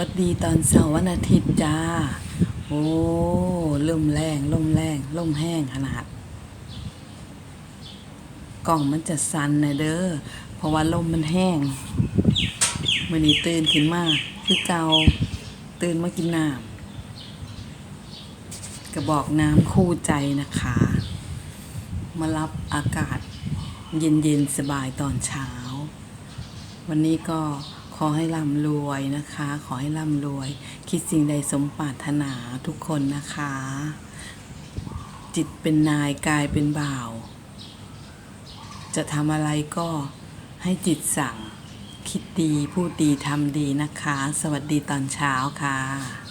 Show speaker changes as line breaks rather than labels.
วัสดีตอนเสาร์วันอาทิตย์จ้า โอ้ลมแรงลมแรงลมแห้งขนาด กล่องมันจะสั่นนะเด้อ เพราะว่าลมมันแห้งมื่อนี้ตื่นขึ้นมาคือเกาตื่นมากินน้ำกระบอกน้ำคู่ใจนะคะ มารับอากาศเย็นๆสบายตอนเช้า วันนี้ก็ ขอให้ร่ำรวยนะคะ ขอให้ร่ำรวย คิดสิ่งใดสมปรารถนาทุกคนนะคะ จิตเป็นนายกายเป็นบ่าว จะทำอะไรก็ให้จิตสั่ง คิดดี พูดดีทำดีนะคะ สวัสดีตอนเช้าค่ะ